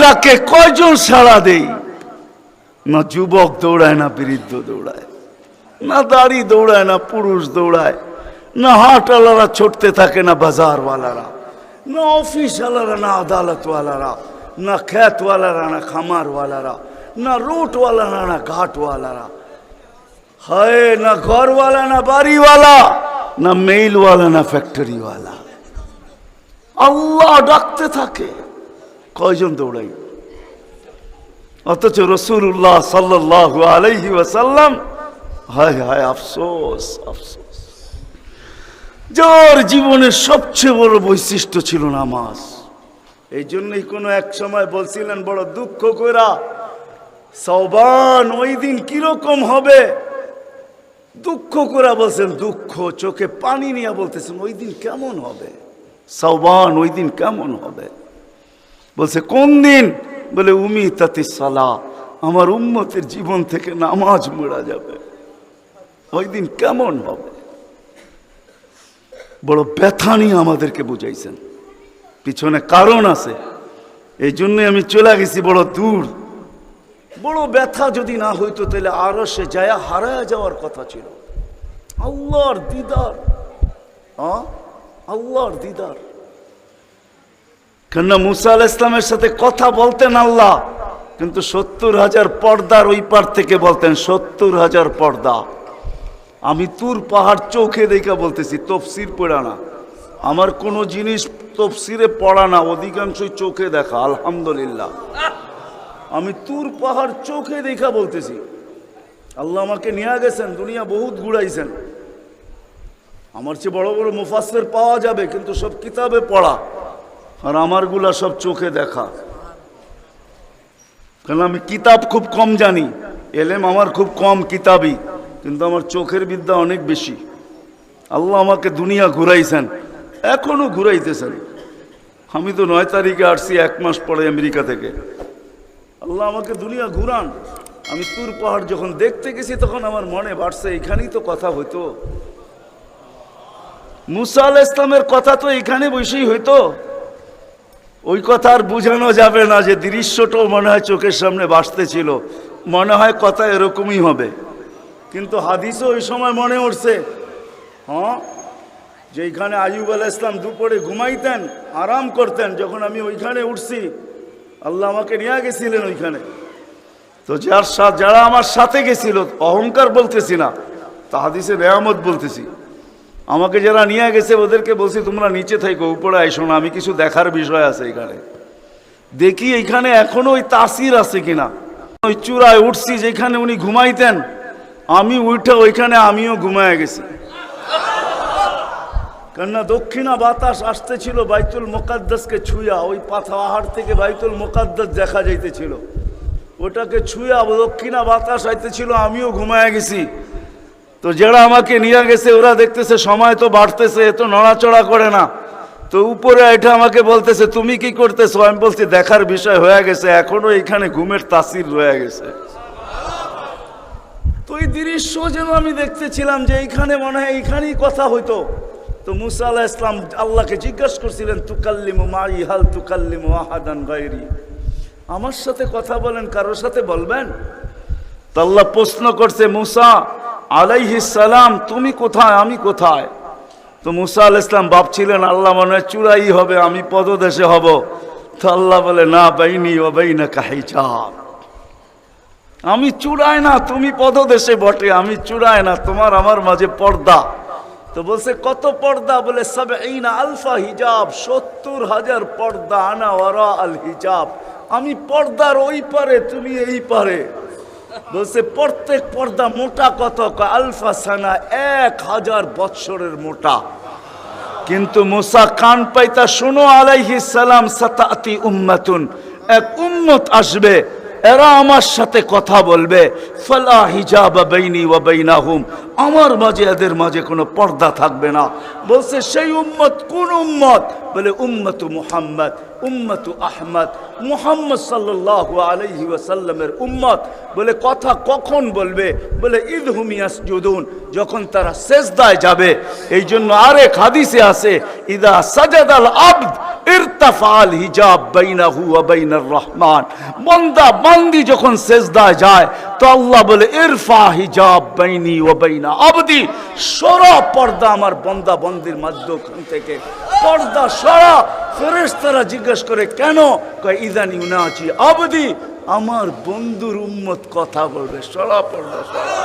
ডাকে, কয়জন সাড়া দেই? না যুবক দৌড়ায়, না বৃদ্ধ দৌড়ায়, না দাড়ি দৌড়ায়, না পুরুষ দৌড়ায়, না হাটওয়ালারা ছুটতে থাকে, না বাজারওয়ালারা, না অফিসওয়ালারা, না আদালতওয়ালারা, না খ্যাতওয়ালারা না খামারওয়ালারা, না রুটওয়ালারা না ঘাটওয়ালারা। হায়, না ঘরওয়ালা, না বাড়িওয়ালা, না মেইলওয়ালা, না ফ্যাক্টরিওয়ালা। আল্লাহ ডাকতে থাকে। কয়জন দৌড়াই অথচ রসুল্লাহ সাল্লাহ আলাইহি ওয়াসাল্লাম, হায় হায়, আফসোস আফসোস। যার জীবনের সবচেয়ে বড় বৈশিষ্ট্য ছিল নামাজ। এই জন্যই কোনো এক সময় বলছিলেন, বড় দুঃখ কইরা সবান ওই দিন কীরকম হবে? দুঃখ করে বলছেন, দুঃখ, চোখে পানি নিয়ে বলতেছেন, ওই দিন কেমন হবে? সৌবান ওই দিন কেমন হবে? বলছে, কোন দিন? বলে, উমি তাতে সালা, আমার উম্মতের জীবন থেকে নামাজ মোড়া যাবে। ওই দিন কেমন হবে? বড় ব্যথা নিয়ে আমাদেরকে বুঝাইছেন। পিছনে কারণ আছে। এই জন্যই আমি চলে গেছি বড় দূর। বড় ব্যথা যদি না হইতো, তাহলে আরও সে জায়া হারায় যাওয়ার কথা ছিল। আল্লাহর দিদার আল্লাহর দিদার। কেননা মুসা আল ইসলামের সাথে কথা বলতেন আল্লাহ, কিন্তু সত্তর হাজার পর্দার ওই পার থেকে বলতেন, সত্তর হাজার পর্দা। আমি তুর পাহাড় চোখে দেখা বলতেছি, তফসির পড়া না। আমার কোনো জিনিস তফসিরে পড়া না, অধিকাংশই চোখে দেখা, আলহামদুলিল্লাহ। আমি তুর পাহাড় চোখে দেখা বলতেছি। আল্লাহ আমাকে নিয়ে গেছেন, দুনিয়া বহুত ঘুরাইছেন। আমার চেয়ে বড় বড় মুফাসের পাওয়া যাবে, কিন্তু সব কিতাবে পড়া। আর আমারগুলা সব চোখে দেখা। কেন আমি কিতাব খুব কম জানি, এলেম আমার খুব কম কিতাবই, কিন্তু আমার চোখের বিদ্যা অনেক বেশি। আল্লাহ আমাকে দুনিয়া ঘুরাইছেন, এখনও ঘুরাইতেছেন। আমি তো নয় তারিখে আসছি, এক মাস পরে আমেরিকা থেকে। আল্লাহ আমাকে দুনিয়া ঘুরান। আমি তুর পাহাড় যখন দেখতে গেছি, তখন আমার মনে বাড়ছে, এখানেই তো কথা হইতো। মুসা আল ইসলামের কথা তো এখানে বসেই হইতো। ওই কথা আর বোঝানো যাবে না যে দৃশ্যটাও মনে হয় চোখের সামনে বাসতেছিল মনে হয় কথা এরকমই হবে। কিন্তু হাদিসও ওই সময় মনে উঠছে। হ্যাঁ? যে এইখানে আইব আলাহ ইসলাম দুপুরে ঘুমাইতেন, আরাম করতেন, যখন আমি ওইখানে উঠছি, আল্লাহ আমাকে নিয়ে গেছিলেন ওইখানে। তো যার যারা আমার সাথে গেছিল, অহংকার বলতেছি না, তা হাদিসে রেয়ামত বলতেছি। আমাকে যারা নিয়ে গেছে, ওদেরকে বলছি, তোমরা নিচে থাকো উপরে আইসো না, আমি কিছু দেখার বিষয় আছে এখানে। দেখি এইখানে এখনও ওই তাসির আছে কিনা। ওই চূড়ায় উঠছি, যেখানে উনি ঘুমাইতেন, আমি উঠে ওইখানে আমিও ঘুমায় গেছি। কেননা দক্ষিণা বাতাস আসতেছিল বাইতুল মোকাদ্দাসকে ছুঁয়া, ওই পাহাড় থেকে বাইতুল মোকাদ্দাস দেখা যাইতেছিল। ওটাকে ছুঁয়া, দক্ষিণা বাতাস আইতেছিল, আমিও ঘুমায় গেছি। তো যারা আমাকে নিয়ে গেছে, ওরা দেখতেছে সময় তো বাড়তেছে, এত নড়াচড়া করে না। তো উপরে এটা আমাকে বলতেছে, তুমি কি করতেছো? আমি বলছি, দেখার বিষয় হয়ে গেছে, এখনও এখানে ঘুমের তাসির রয়ে গেছে। তো এই দৃশ্য যেন আমি দেখতেছিলাম যে এইখানে মনে হয় এইখানেই কথা হইতো। তো মুসা আলাহ ইসলাম আল্লাহকে জিজ্ঞাসা করছিলেন, তুকাল্লিমু মাই, হাল তুকাল্লিমু আহাদান গায়রি? আমার সাথে কথা বলেন, কারোর সাথে বলবেন? তো আল্লাহ প্রশ্ন করছে, মুসা সালাম, তুমি কোথায়, আমি কোথায়? তো মুসা আল ইসলাম ভাবছিলেন আল্লাহ মনে হয় চূড়াই হবে, আমি পদদেশে হব। তো আল্লাহ বলে, না, বাইনি ও বাইনা কাহি আমি চূড়ায় না, তুমি পদদেশে বটে, আমি চূড়ায় না, তোমার আমার মাঝে পর্দা। তো বলছে, কত পর্দা? বলে সব এই না আলফা হিজাব, সত্তর হাজার পর্দা, আনা ওরা আল হিজাব। আমি পর্দার ওই পারে, তুমি এই পারে। বলছে, প্রত্যেক পর্দা মোটা কত? আলফা সানা এক হাজার বৎসরের মোটা। কিন্তু মোসা কান পাইতা, শুনো আলাইহিস সালাম, সাতাতি উম্মাতুন। এক উম্মত আসবে এরা আমার সাথে কথা বলবে। ফালা হিজাব বাইনি ওয়া আমার মাঝে এদের মাঝে কোনো পর্দা থাকবে না। বলছে, সেই উম্মত কোন উম্মত? বলে, উম্মতু মুহাম্মদ, উম্মতু আহমদ। মুহাম্মদ সাল্লাল্লাহু আলাইহি ওয়াসাল্লামের উম্মত। বলে, কথা কখন বলবে? বলে ঈদ হুমিয়াস জুদুন যখন তারা সেজদায় যাবে। এই জন্য আরেক হাদিসে আছে, ইদা সাজাদাল আবদ ইরতাফাল হিজাব বাইনাহু ওয়া বাইনার রহমান। বান্দা বান্দি যখন সেজদায় যায়, তো আল্লাহ বলে, ইরফা হিজাব বাইনি ওয়া বাইনা আবদি। সরা পর্দা আমার বান্দা বন্দির মাধ্যম থেকে। পর্দা সরা ফেরেশতারা জিজ্ঞেস করে, কেন? কয়, ইদানি উনাচি আবদি। আমার বন্ধুর উম্মত কথা বলবে, সরা পর্দা সরা।